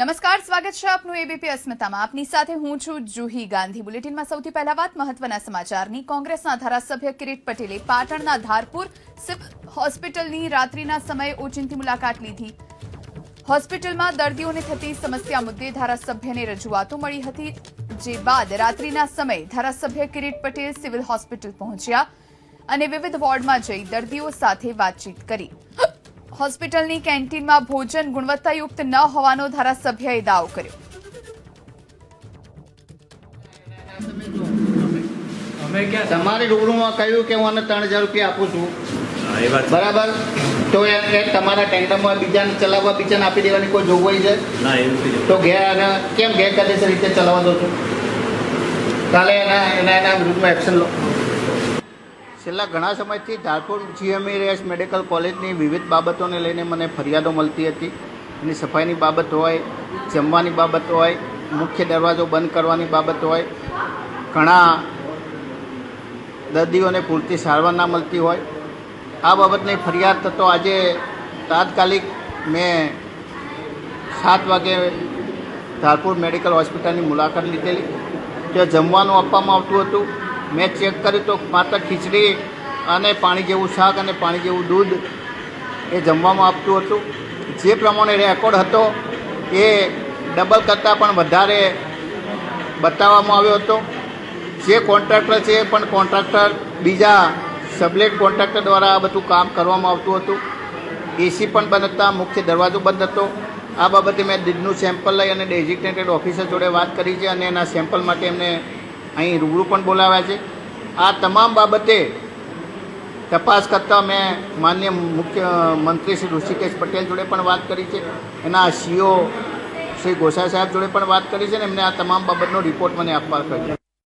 નમસ્કાર, સ્વાગત છે આપનું એબીપી અસ્મિતામાં. આપની સાથે હું છું જુહી ગાંધી. બુલેટિનમાં સૌથી પહેલા વાત મહત્વના સમાચારની. કોંગ્રેસના ધારાસભ્ય કિરીટ પટેલે પાટણના ધારપુર સિવિલ હોસ્પિટલની રાત્રિના સમયે ઓચિંતી મુલાકાત લીધી. હોસ્પિટલમાં દર્દીઓને થતી સમસ્યા મુદ્દે ધારાસભ્યને રજૂઆતો મળી હતી, જે બાદ રાત્રિના સમયે ધારાસભ્ય કિરીટ પટેલ સિવિલ હોસ્પિટલ પહોંચ્યા અને વિવિધ વોર્ડમાં જઈ દર્દીઓ સાથે વાતચીત કરી. હોસ્પિટલની કેન્ટીનમાં ભોજન ગુણવત્તાયુક્ત ન હોવાનો ધારાસભ્યએ દાવો કર્યો. અમે તમારી રૂબરૂમાં કહ્યું કે હું આને ત્રણ હજાર રૂપિયા આપું છું. બરાબર? તો એ તમારા ટેન્ડરમાં બીજાને ચલાવવા બીજાને આપી દેવાની કોઈ જોગવાઈ છે? તો ગેર કેમ ગેરકાયદેસર રીતે ચલાવવા દો છો? કાલે એના એના એના વિરુદ્ધમાં એક્શન લો. છેલ્લા ઘણા સમયથી ધારપુર જીએમઈએસ મેડિકલ કોલેજની વિવિધ બાબતોને લઈને મને ફરિયાદો મળતી હતી. એની સફાઈની બાબત હોય, જમવાની બાબત હોય, મુખ્ય દરવાજો બંધ કરવાની બાબત હોય, ઘણા દર્દીઓને પૂરતી સારવાર ના મળતી હોય. આ બાબતની ફરિયાદ થતો આજે તાત્કાલિક મેં સાત વાગે ધારપુર મેડિકલ હોસ્પિટલની મુલાકાત લીધેલી ત્યાં જમવાનું આપવામાં આવતું હતું. મેં ચેક કર્યું તો માત્ર ખીચડી અને પાણી જેવું શાક અને પાણી જેવું દૂધ એ જમવામાં આપતું હતું. જે પ્રમાણે રેકોર્ડ હતો એ ડબલ કરતાં પણ વધારે બતાવવામાં આવ્યો હતો. જે કોન્ટ્રાક્ટર છે એ પણ કોન્ટ્રાક્ટર, બીજા સબલેટ કોન્ટ્રાક્ટર દ્વારા આ બધું કામ કરવામાં આવતું હતું. એસી પણ બંધ હતા, મુખ્ય દરવાજો બંધ હતો. આ બાબતે મેં દીદનું સેમ્પલ લઈ અને ડેઝિગ્નેટેડ ઓફિસર જોડે વાત કરી છે અને એના સેમ્પલ માટે એમને અહીં રૂબરૂ પણ બોલાવ્યા છે. આ તમામ બાબતે તપાસ કરતાં મેં માન્ય મુખ્ય મંત્રી શ્રી ઋષિકેશ પટેલ જોડે પણ વાત કરી છે. એના સીઓ શ્રી ગોસાઈ સાહેબ જોડે પણ વાત કરી છે ને એમને આ તમામ બાબતનો રિપોર્ટ મને આપવા કહ્યું